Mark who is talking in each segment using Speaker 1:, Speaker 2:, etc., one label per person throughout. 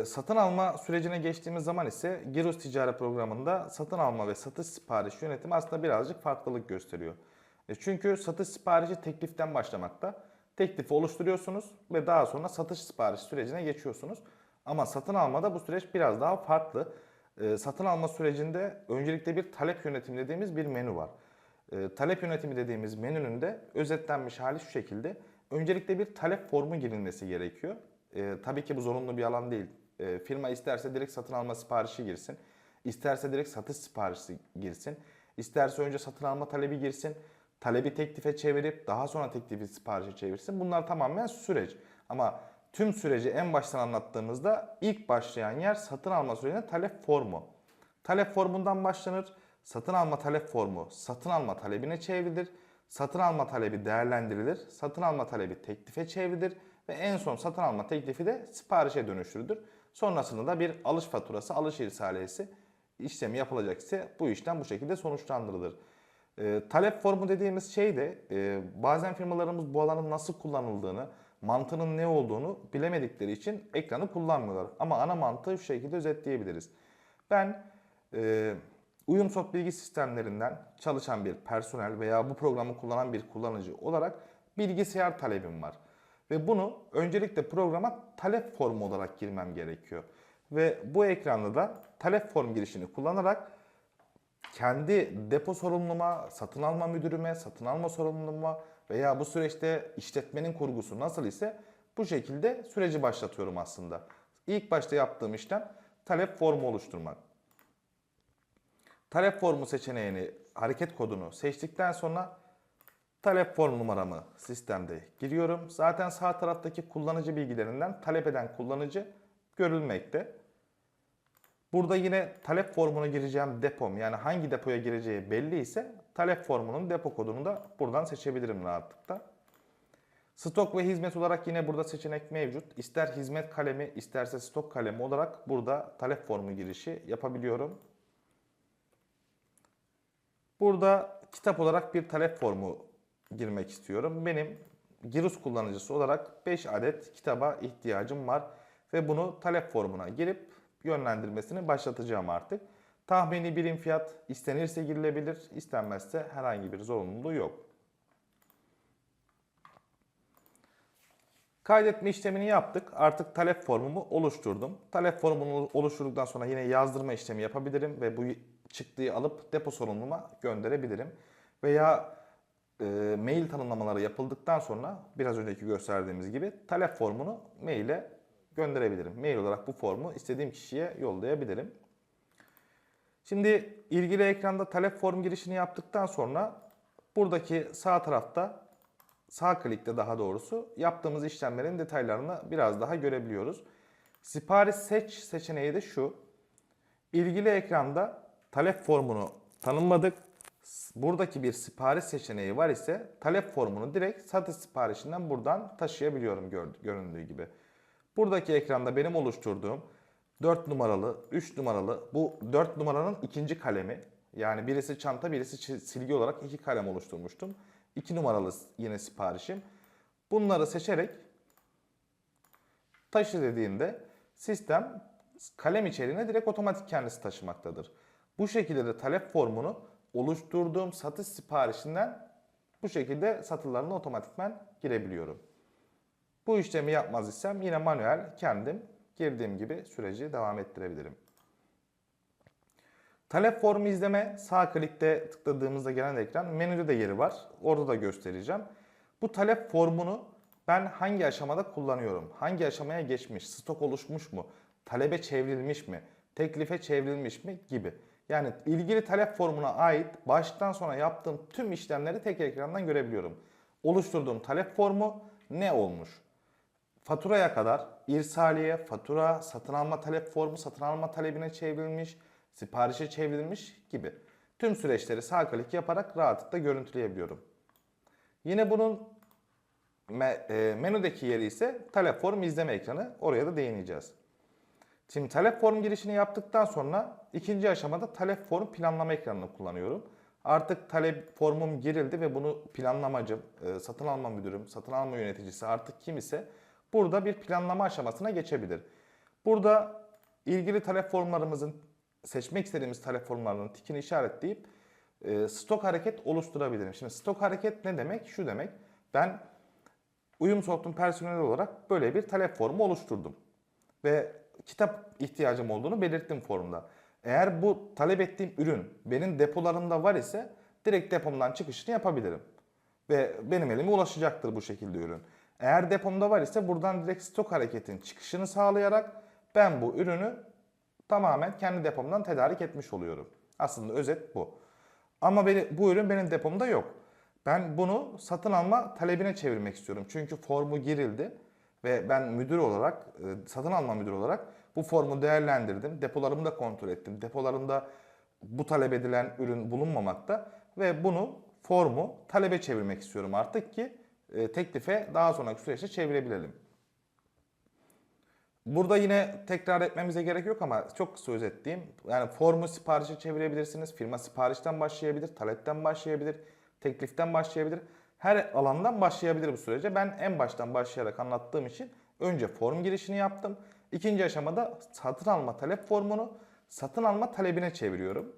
Speaker 1: Ee, satın alma sürecine geçtiğimiz zaman ise Giros Ticaret Programı'nda satın alma ve satış sipariş yönetimi aslında birazcık farklılık gösteriyor. E, çünkü satış siparişi tekliften başlamakta. Teklifi oluşturuyorsunuz ve daha sonra satış sipariş sürecine geçiyorsunuz. Ama satın almada bu süreç biraz daha farklı. Ee, satın alma sürecinde öncelikle bir talep yönetimi dediğimiz bir menü var. Ee, talep yönetimi dediğimiz menünün de özetlenmiş hali şu şekilde. Öncelikle bir talep formu girilmesi gerekiyor. Ee, tabii ki bu zorunlu bir alan değil. Ee, firma isterse direkt satın alma siparişi girsin. isterse direkt satış siparişi girsin. isterse önce satın alma talebi girsin. Talebi teklife çevirip daha sonra teklifi siparişe çevirsin. Bunlar tamamen süreç. Ama tüm süreci en baştan anlattığımızda ilk başlayan yer satın alma sürecinde talep formu. Talep formundan başlanır. Satın alma talep formu satın alma talebine çevrilir. Satın alma talebi değerlendirilir. Satın alma talebi teklife çevrilir ve en son satın alma teklifi de siparişe dönüştürülür. Sonrasında da bir alış faturası, alış irsaliyesi işlemi yapılacak ise bu işlem bu şekilde sonuçlandırılır. E, talep formu dediğimiz şey de e, bazen firmalarımız bu alanın nasıl kullanıldığını, mantığının ne olduğunu bilemedikleri için ekranı kullanmıyorlar. Ama ana mantığı şu şekilde özetleyebiliriz. Ben e, Uyumsot bilgi sistemlerinden çalışan bir personel veya bu programı kullanan bir kullanıcı olarak bilgisayar talebim var. Ve bunu öncelikle programa talep formu olarak girmem gerekiyor. Ve bu ekranda da talep form girişini kullanarak kendi depo sorumluluğuma, satın alma müdürüme, satın alma sorumluluğuma veya bu süreçte işletmenin kurgusu nasıl ise bu şekilde süreci başlatıyorum aslında. İlk başta yaptığım işlem talep formu oluşturmak. Talep formu seçeneğini, hareket kodunu seçtikten sonra talep form numaramı sistemde giriyorum. Zaten sağ taraftaki kullanıcı bilgilerinden talep eden kullanıcı görülmekte. Burada yine talep formuna gireceğim depom yani hangi depoya gireceği belli ise talep formunun depo kodunu da buradan seçebilirim rahatlıkla. Stok ve hizmet olarak yine burada seçenek mevcut. İster hizmet kalemi isterse stok kalemi olarak burada talep formu girişi yapabiliyorum. Burada kitap olarak bir talep formu girmek istiyorum. Benim Girus kullanıcısı olarak 5 adet kitaba ihtiyacım var ve bunu talep formuna girip yönlendirmesini başlatacağım artık. Tahmini birim fiyat istenirse girilebilir, istenmezse herhangi bir zorunluluğu yok. Kaydetme işlemini yaptık. Artık talep formumu oluşturdum. Talep formunu oluşturduktan sonra yine yazdırma işlemi yapabilirim ve bu çıktığı alıp depo sorumluluğuma gönderebilirim. Veya e, mail tanımlamaları yapıldıktan sonra biraz önceki gösterdiğimiz gibi talep formunu maile gönderebilirim. Mail olarak bu formu istediğim kişiye yollayabilirim. Şimdi ilgili ekranda talep form girişini yaptıktan sonra buradaki sağ tarafta sağ klikte daha doğrusu yaptığımız işlemlerin detaylarını biraz daha görebiliyoruz. Sipariş seç seçeneği de şu. İlgili ekranda talep formunu tanımladık. Buradaki bir sipariş seçeneği var ise talep formunu direkt satış siparişinden buradan taşıyabiliyorum göründüğü gibi. Buradaki ekranda benim oluşturduğum 4 numaralı, 3 numaralı bu 4 numaranın ikinci kalemi. Yani birisi çanta birisi silgi olarak iki kalem oluşturmuştum. 2 numaralı yine siparişim. Bunları seçerek taşı dediğinde sistem kalem içeriğine direkt otomatik kendisi taşımaktadır. Bu şekilde de talep formunu oluşturduğum satış siparişinden bu şekilde satırlarına otomatikmen girebiliyorum. Bu işlemi yapmaz isem yine manuel kendim girdiğim gibi süreci devam ettirebilirim. Talep formu izleme sağ klikte tıkladığımızda gelen ekran menüde de yeri var. Orada da göstereceğim. Bu talep formunu ben hangi aşamada kullanıyorum? Hangi aşamaya geçmiş? Stok oluşmuş mu? Talebe çevrilmiş mi? Teklife çevrilmiş mi? Gibi. Yani ilgili talep formuna ait baştan sona yaptığım tüm işlemleri tek ekrandan görebiliyorum. Oluşturduğum talep formu ne olmuş? Faturaya kadar irsaliye, fatura, satın alma talep formu satın alma talebine çevrilmiş, siparişe çevrilmiş gibi. Tüm süreçleri sağ klik yaparak rahatlıkla görüntüleyebiliyorum. Yine bunun e, menüdeki yeri ise talep form izleme ekranı. Oraya da değineceğiz. Şimdi talep form girişini yaptıktan sonra ikinci aşamada talep form planlama ekranını kullanıyorum. Artık talep formum girildi ve bunu planlamacım, e, satın alma müdürüm, satın alma yöneticisi artık kim ise burada bir planlama aşamasına geçebilir. Burada ilgili talep formlarımızın seçmek istediğimiz talep formlarının tikini işaretleyip e, stok hareket oluşturabilirim. Şimdi stok hareket ne demek? Şu demek. Ben uyum soğutum personeli olarak böyle bir talep formu oluşturdum. Ve kitap ihtiyacım olduğunu belirttim formda. Eğer bu talep ettiğim ürün benim depolarımda var ise direkt depomdan çıkışını yapabilirim. Ve benim elime ulaşacaktır bu şekilde ürün. Eğer depomda var ise buradan direkt stok hareketin çıkışını sağlayarak ben bu ürünü tamamen kendi depomdan tedarik etmiş oluyorum. Aslında özet bu. Ama beni, bu ürün benim depomda yok. Ben bunu satın alma talebine çevirmek istiyorum. Çünkü formu girildi ve ben müdür olarak, e, satın alma müdürü olarak bu formu değerlendirdim. Depolarımı da kontrol ettim. Depolarımda bu talep edilen ürün bulunmamakta ve bunu formu talebe çevirmek istiyorum artık ki e, teklife daha sonraki süreçte çevirebilelim. Burada yine tekrar etmemize gerek yok ama çok kısa özetleyeyim. Yani formu siparişe çevirebilirsiniz. Firma siparişten başlayabilir, talepten başlayabilir, tekliften başlayabilir. Her alandan başlayabilir bu sürece. Ben en baştan başlayarak anlattığım için önce form girişini yaptım. İkinci aşamada satın alma talep formunu satın alma talebine çeviriyorum.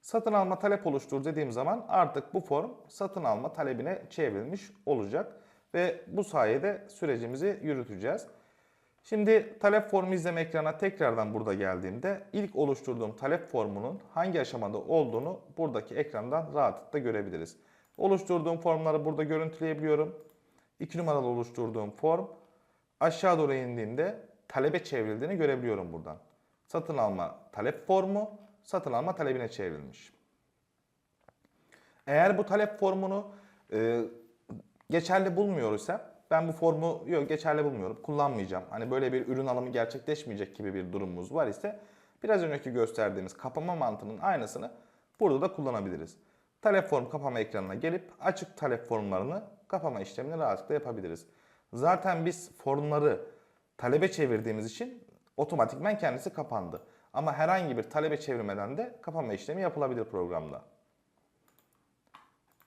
Speaker 1: Satın alma talep oluştur dediğim zaman artık bu form satın alma talebine çevrilmiş olacak ve bu sayede sürecimizi yürüteceğiz. Şimdi talep formu izleme ekranına tekrardan burada geldiğimde ilk oluşturduğum talep formunun hangi aşamada olduğunu buradaki ekrandan rahatlıkla görebiliriz. Oluşturduğum formları burada görüntüleyebiliyorum. 2 numaralı oluşturduğum form aşağı doğru indiğinde talebe çevrildiğini görebiliyorum buradan. Satın alma talep formu satın alma talebine çevrilmiş. Eğer bu talep formunu e, geçerli bulmuyor ise ben bu formu yok geçerli bulmuyorum, kullanmayacağım. Hani böyle bir ürün alımı gerçekleşmeyecek gibi bir durumumuz var ise biraz önceki gösterdiğimiz kapama mantığının aynısını burada da kullanabiliriz. Talep form kapama ekranına gelip açık talep formlarını kapama işlemini rahatlıkla yapabiliriz. Zaten biz formları talebe çevirdiğimiz için otomatikmen kendisi kapandı. Ama herhangi bir talebe çevirmeden de kapama işlemi yapılabilir programda.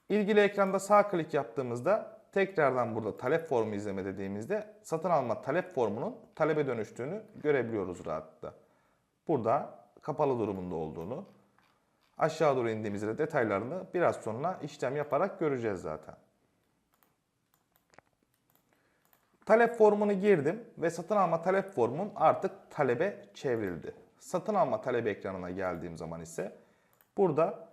Speaker 1: İlgili ekranda sağ klik yaptığımızda tekrardan burada talep formu izleme dediğimizde satın alma talep formunun talebe dönüştüğünü görebiliyoruz rahatlıkla. Burada kapalı durumunda olduğunu, aşağı doğru indiğimizde de detaylarını biraz sonra işlem yaparak göreceğiz zaten. Talep formunu girdim ve satın alma talep formum artık talebe çevrildi. Satın alma talebi ekranına geldiğim zaman ise burada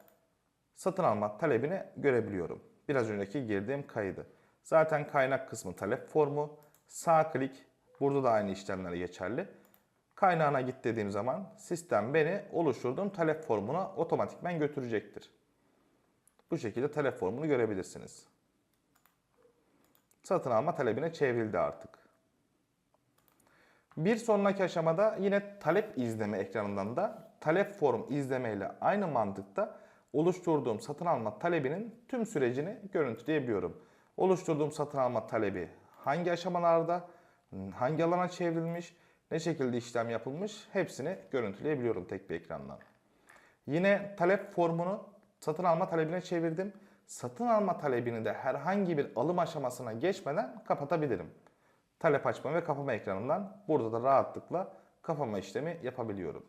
Speaker 1: satın alma talebini görebiliyorum. Biraz önceki girdiğim kaydı. Zaten kaynak kısmı talep formu. Sağ klik burada da aynı işlemler geçerli. Kaynağına git dediğim zaman sistem beni oluşturduğum talep formuna otomatikmen götürecektir. Bu şekilde talep formunu görebilirsiniz. Satın alma talebine çevrildi artık. Bir sonraki aşamada yine talep izleme ekranından da talep form izleme ile aynı mantıkta oluşturduğum satın alma talebinin tüm sürecini görüntüleyebiliyorum. Oluşturduğum satın alma talebi hangi aşamalarda, hangi alana çevrilmiş, ne şekilde işlem yapılmış hepsini görüntüleyebiliyorum tek bir ekrandan. Yine talep formunu satın alma talebine çevirdim. Satın alma talebini de herhangi bir alım aşamasına geçmeden kapatabilirim. Talep açma ve kapama ekranından burada da rahatlıkla kapama işlemi yapabiliyorum.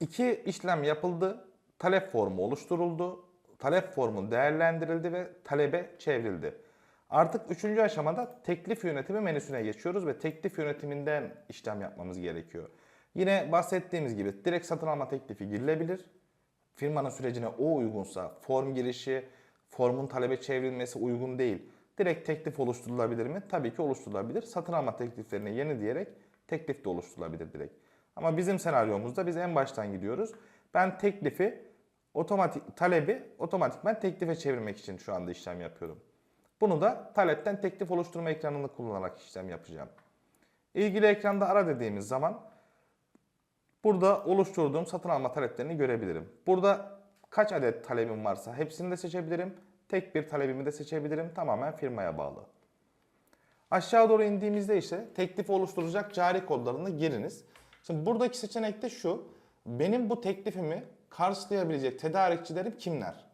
Speaker 1: İki işlem yapıldı. Talep formu oluşturuldu. Talep formu değerlendirildi ve talebe çevrildi. Artık üçüncü aşamada teklif yönetimi menüsüne geçiyoruz ve teklif yönetiminden işlem yapmamız gerekiyor. Yine bahsettiğimiz gibi direkt satın alma teklifi girilebilir. Firmanın sürecine o uygunsa form girişi, formun talebe çevrilmesi uygun değil. Direkt teklif oluşturulabilir mi? Tabii ki oluşturulabilir. Satın alma tekliflerine yeni diyerek teklif de oluşturulabilir direkt. Ama bizim senaryomuzda biz en baştan gidiyoruz. Ben teklifi otomatik talebi otomatikman teklife çevirmek için şu anda işlem yapıyorum. Bunu da talepten teklif oluşturma ekranını kullanarak işlem yapacağım. İlgili ekranda ara dediğimiz zaman burada oluşturduğum satın alma taleplerini görebilirim. Burada kaç adet talebim varsa hepsini de seçebilirim. Tek bir talebimi de seçebilirim. Tamamen firmaya bağlı. Aşağı doğru indiğimizde ise teklif oluşturacak cari kodlarını giriniz. Şimdi buradaki seçenek de şu. Benim bu teklifimi karşılayabilecek tedarikçilerim kimler?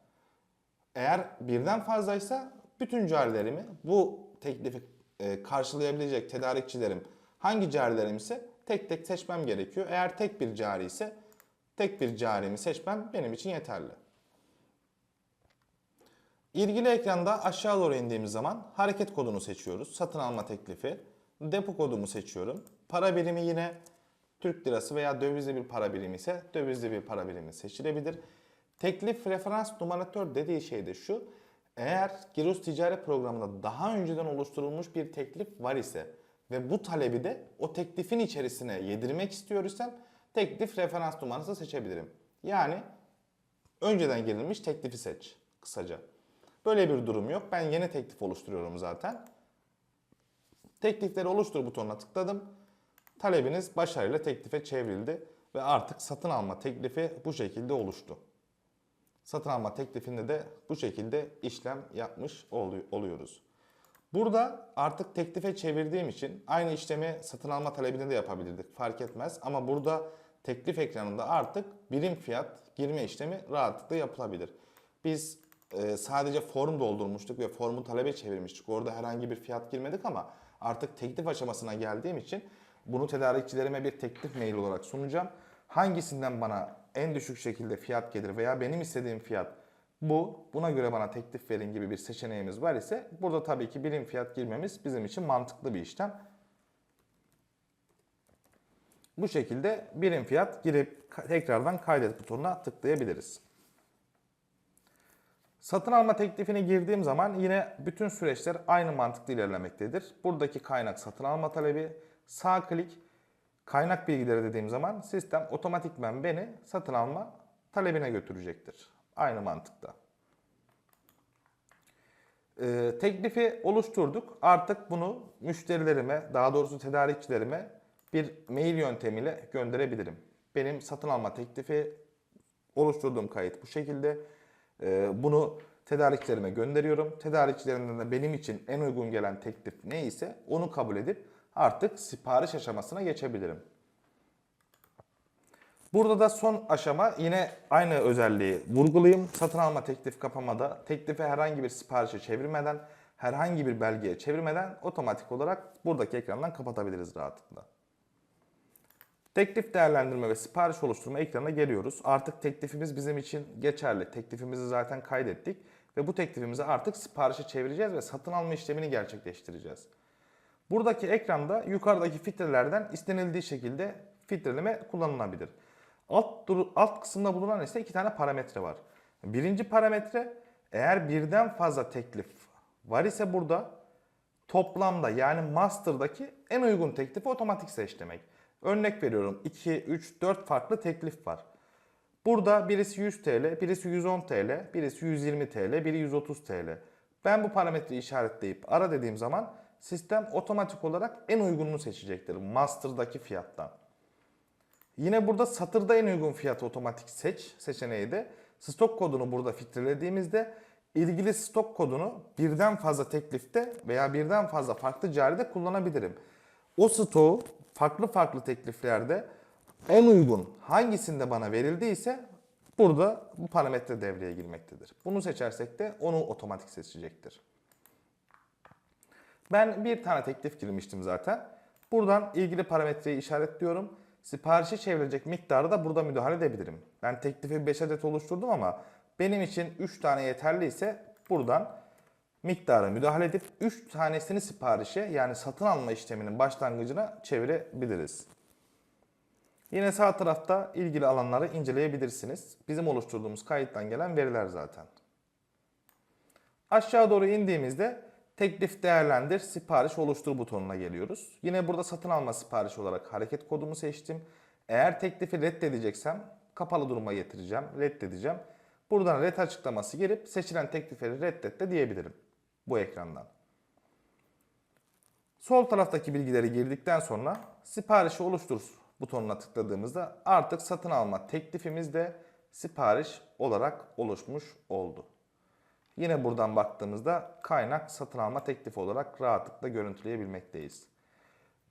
Speaker 1: Eğer birden fazlaysa bütün carilerimi bu teklifi e, karşılayabilecek tedarikçilerim hangi carilerim ise tek tek seçmem gerekiyor. Eğer tek bir cari ise tek bir carimi seçmem benim için yeterli. İlgili ekranda aşağı doğru indiğimiz zaman hareket kodunu seçiyoruz. Satın alma teklifi. Depo kodumu seçiyorum. Para birimi yine Türk lirası veya dövizli bir para birimi ise dövizli bir para birimi seçilebilir. Teklif referans numaratör dediği şey de şu. Eğer Giros Ticaret Programı'nda daha önceden oluşturulmuş bir teklif var ise ve bu talebi de o teklifin içerisine yedirmek istiyorsam teklif referans numarası seçebilirim. Yani önceden girilmiş teklifi seç kısaca. Böyle bir durum yok. Ben yeni teklif oluşturuyorum zaten. Teklifleri oluştur butonuna tıkladım. Talebiniz başarıyla teklife çevrildi ve artık satın alma teklifi bu şekilde oluştu. Satın alma teklifinde de bu şekilde işlem yapmış olu- oluyoruz. Burada artık teklife çevirdiğim için aynı işlemi satın alma talebinde de yapabilirdik fark etmez. Ama burada teklif ekranında artık birim fiyat girme işlemi rahatlıkla yapılabilir. Biz e, sadece form doldurmuştuk ve formu talebe çevirmiştik. Orada herhangi bir fiyat girmedik ama artık teklif aşamasına geldiğim için bunu tedarikçilerime bir teklif mail olarak sunacağım. Hangisinden bana en düşük şekilde fiyat gelir veya benim istediğim fiyat bu, buna göre bana teklif verin gibi bir seçeneğimiz var ise burada tabii ki birim fiyat girmemiz bizim için mantıklı bir işlem. Bu şekilde birim fiyat girip tekrardan kaydet butonuna tıklayabiliriz. Satın alma teklifini girdiğim zaman yine bütün süreçler aynı mantıkla ilerlemektedir. Buradaki kaynak satın alma talebi, sağ klik, kaynak bilgileri dediğim zaman sistem otomatikmen beni satın alma talebine götürecektir. Aynı mantıkta. Ee, teklifi oluşturduk. Artık bunu müşterilerime, daha doğrusu tedarikçilerime bir mail yöntemiyle gönderebilirim. Benim satın alma teklifi oluşturduğum kayıt bu şekilde. Ee, bunu tedarikçilerime gönderiyorum. Tedarikçilerimden de benim için en uygun gelen teklif neyse onu kabul edip artık sipariş aşamasına geçebilirim. Burada da son aşama yine aynı özelliği vurgulayayım. Satın alma teklif kapamada teklifi herhangi bir siparişe çevirmeden, herhangi bir belgeye çevirmeden otomatik olarak buradaki ekrandan kapatabiliriz rahatlıkla. Teklif değerlendirme ve sipariş oluşturma ekranına geliyoruz. Artık teklifimiz bizim için geçerli. Teklifimizi zaten kaydettik ve bu teklifimizi artık siparişe çevireceğiz ve satın alma işlemini gerçekleştireceğiz. Buradaki ekranda yukarıdaki filtrelerden istenildiği şekilde filtreleme kullanılabilir. Alt, alt kısımda bulunan ise iki tane parametre var. Birinci parametre eğer birden fazla teklif var ise burada toplamda yani master'daki en uygun teklifi otomatik seç demek. Örnek veriyorum 2, 3, 4 farklı teklif var. Burada birisi 100 TL, birisi 110 TL, birisi 120 TL, biri 130 TL. Ben bu parametreyi işaretleyip ara dediğim zaman sistem otomatik olarak en uygununu seçecektir master'daki fiyattan. Yine burada satırda en uygun fiyatı otomatik seç seçeneği de stok kodunu burada filtrelediğimizde ilgili stok kodunu birden fazla teklifte veya birden fazla farklı caride kullanabilirim. O stoğu farklı farklı tekliflerde en uygun hangisinde bana verildiyse burada bu parametre devreye girmektedir. Bunu seçersek de onu otomatik seçecektir. Ben bir tane teklif girmiştim zaten. Buradan ilgili parametreyi işaretliyorum. Siparişe çevrilecek miktarı da burada müdahale edebilirim. Ben teklifi 5 adet oluşturdum ama benim için 3 tane yeterliyse buradan miktarı müdahale edip 3 tanesini siparişe yani satın alma işleminin başlangıcına çevirebiliriz. Yine sağ tarafta ilgili alanları inceleyebilirsiniz. Bizim oluşturduğumuz kayıttan gelen veriler zaten. Aşağı doğru indiğimizde teklif değerlendir, sipariş oluştur butonuna geliyoruz. Yine burada satın alma siparişi olarak hareket kodumu seçtim. Eğer teklifi reddedeceksem kapalı duruma getireceğim, reddedeceğim. Buradan red açıklaması gelip seçilen teklifleri reddet de diyebilirim bu ekrandan. Sol taraftaki bilgileri girdikten sonra siparişi oluştur butonuna tıkladığımızda artık satın alma teklifimiz de sipariş olarak oluşmuş oldu. Yine buradan baktığımızda kaynak satın alma teklifi olarak rahatlıkla görüntüleyebilmekteyiz.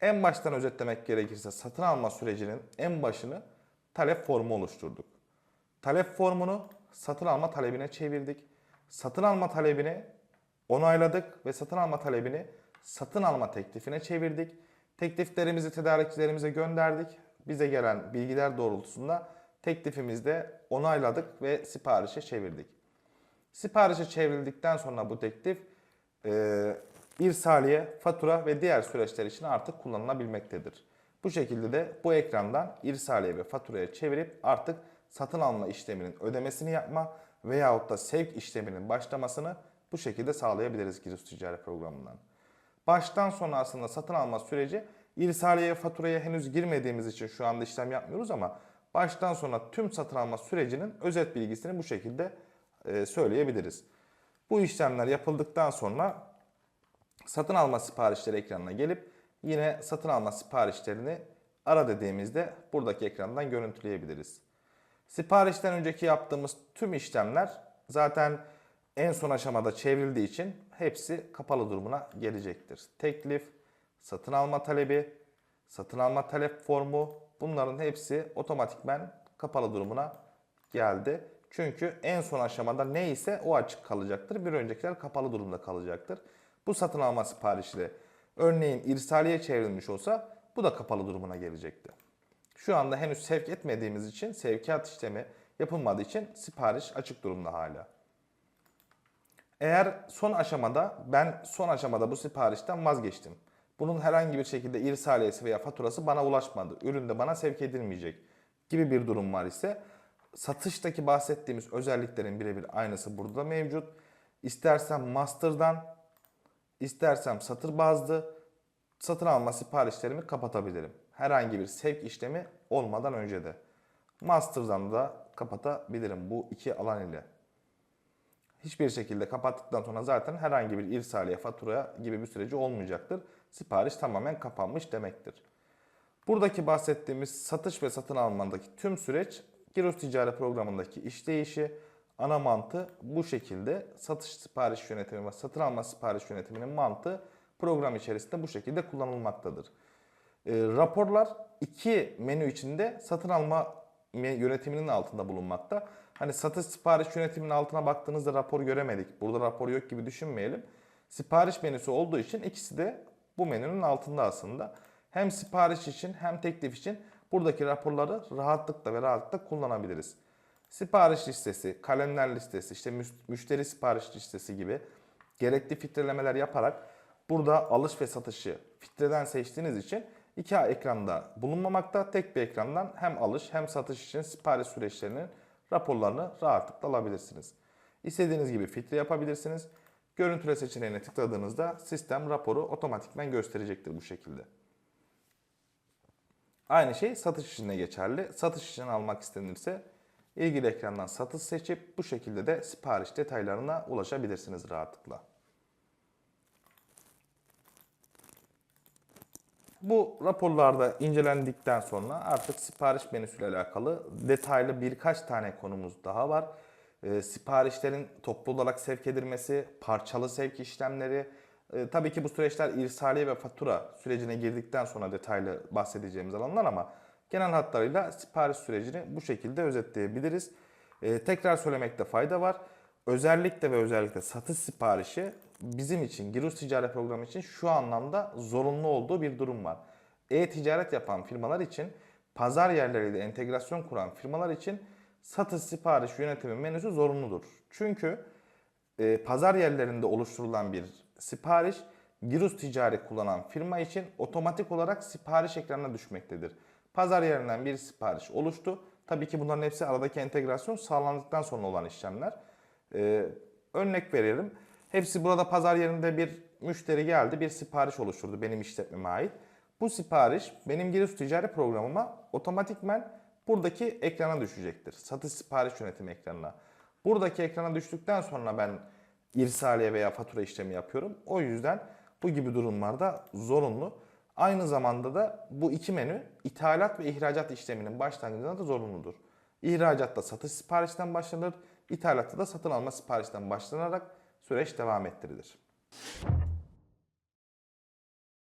Speaker 1: En baştan özetlemek gerekirse satın alma sürecinin en başını talep formu oluşturduk. Talep formunu satın alma talebine çevirdik. Satın alma talebini onayladık ve satın alma talebini satın alma teklifine çevirdik. Tekliflerimizi tedarikçilerimize gönderdik. Bize gelen bilgiler doğrultusunda teklifimizde onayladık ve siparişe çevirdik. Siparişe çevrildikten sonra bu teklif e, irsaliye, fatura ve diğer süreçler için artık kullanılabilmektedir. Bu şekilde de bu ekrandan irsaliye ve faturaya çevirip artık satın alma işleminin ödemesini yapma veyahut da sevk işleminin başlamasını bu şekilde sağlayabiliriz Giriş Ticaret Programı'ndan. Baştan sona aslında satın alma süreci irsaliye faturaya henüz girmediğimiz için şu anda işlem yapmıyoruz ama baştan sona tüm satın alma sürecinin özet bilgisini bu şekilde söyleyebiliriz. Bu işlemler yapıldıktan sonra satın alma siparişleri ekranına gelip yine satın alma siparişlerini ara dediğimizde buradaki ekrandan görüntüleyebiliriz. Siparişten önceki yaptığımız tüm işlemler zaten en son aşamada çevrildiği için hepsi kapalı durumuna gelecektir. Teklif, satın alma talebi, satın alma talep formu bunların hepsi otomatikmen kapalı durumuna geldi. Çünkü en son aşamada neyse o açık kalacaktır. Bir öncekiler kapalı durumda kalacaktır. Bu satın alma siparişi örneğin irsaliye çevrilmiş olsa bu da kapalı durumuna gelecekti. Şu anda henüz sevk etmediğimiz için sevkiyat işlemi yapılmadığı için sipariş açık durumda hala. Eğer son aşamada ben son aşamada bu siparişten vazgeçtim. Bunun herhangi bir şekilde irsaliyesi veya faturası bana ulaşmadı. Ürün de bana sevk edilmeyecek gibi bir durum var ise satıştaki bahsettiğimiz özelliklerin birebir aynısı burada mevcut. İstersem master'dan, istersem satır bazlı satın alma siparişlerimi kapatabilirim. Herhangi bir sevk işlemi olmadan önce de. Master'dan da kapatabilirim bu iki alan ile. Hiçbir şekilde kapattıktan sonra zaten herhangi bir irsaliye, fatura gibi bir süreci olmayacaktır. Sipariş tamamen kapanmış demektir. Buradaki bahsettiğimiz satış ve satın almadaki tüm süreç Giros Ticaret Programı'ndaki işleyişi, ana mantığı bu şekilde satış sipariş yönetimi ve satın alma sipariş yönetiminin mantığı program içerisinde bu şekilde kullanılmaktadır. E, raporlar iki menü içinde satın alma yönetiminin altında bulunmakta. Hani satış sipariş yönetiminin altına baktığınızda rapor göremedik. Burada rapor yok gibi düşünmeyelim. Sipariş menüsü olduğu için ikisi de bu menünün altında aslında. Hem sipariş için hem teklif için buradaki raporları rahatlıkla ve rahatlıkla kullanabiliriz. Sipariş listesi, kalemler listesi, işte müş- müşteri sipariş listesi gibi gerekli filtrelemeler yaparak burada alış ve satışı filtreden seçtiğiniz için iki ekranda bulunmamakta. Tek bir ekrandan hem alış hem satış için sipariş süreçlerinin raporlarını rahatlıkla alabilirsiniz. İstediğiniz gibi filtre yapabilirsiniz. Görüntüle seçeneğine tıkladığınızda sistem raporu otomatikman gösterecektir bu şekilde. Aynı şey satış için de geçerli. Satış için almak istenirse ilgili ekrandan satış seçip bu şekilde de sipariş detaylarına ulaşabilirsiniz rahatlıkla. Bu raporlarda incelendikten sonra artık sipariş menüsüyle alakalı detaylı birkaç tane konumuz daha var. Ee, siparişlerin toplu olarak sevk edilmesi, parçalı sevk işlemleri, e, tabii ki bu süreçler irsaliye ve fatura sürecine girdikten sonra detaylı bahsedeceğimiz alanlar ama genel hatlarıyla sipariş sürecini bu şekilde özetleyebiliriz. Ee, tekrar söylemekte fayda var. Özellikle ve özellikle satış siparişi bizim için, Girus Ticaret Programı için şu anlamda zorunlu olduğu bir durum var. E-ticaret yapan firmalar için, pazar yerleriyle entegrasyon kuran firmalar için satış sipariş yönetimi menüsü zorunludur. Çünkü e, pazar yerlerinde oluşturulan bir sipariş Girus Ticaret kullanan firma için otomatik olarak sipariş ekranına düşmektedir. Pazar yerinden bir sipariş oluştu. Tabii ki bunların hepsi aradaki entegrasyon sağlandıktan sonra olan işlemler. Ee, örnek verelim. Hepsi burada pazar yerinde bir müşteri geldi, bir sipariş oluşturdu benim işletmeme ait. Bu sipariş benim Girus Ticaret programıma otomatikmen buradaki ekrana düşecektir. Satış sipariş yönetimi ekranına. Buradaki ekrana düştükten sonra ben irsaliye veya fatura işlemi yapıyorum. O yüzden bu gibi durumlarda zorunlu. Aynı zamanda da bu iki menü ithalat ve ihracat işleminin başlangıcında da zorunludur. İhracatta satış siparişten başlanır, ithalatta da satın alma siparişten başlanarak süreç devam ettirilir.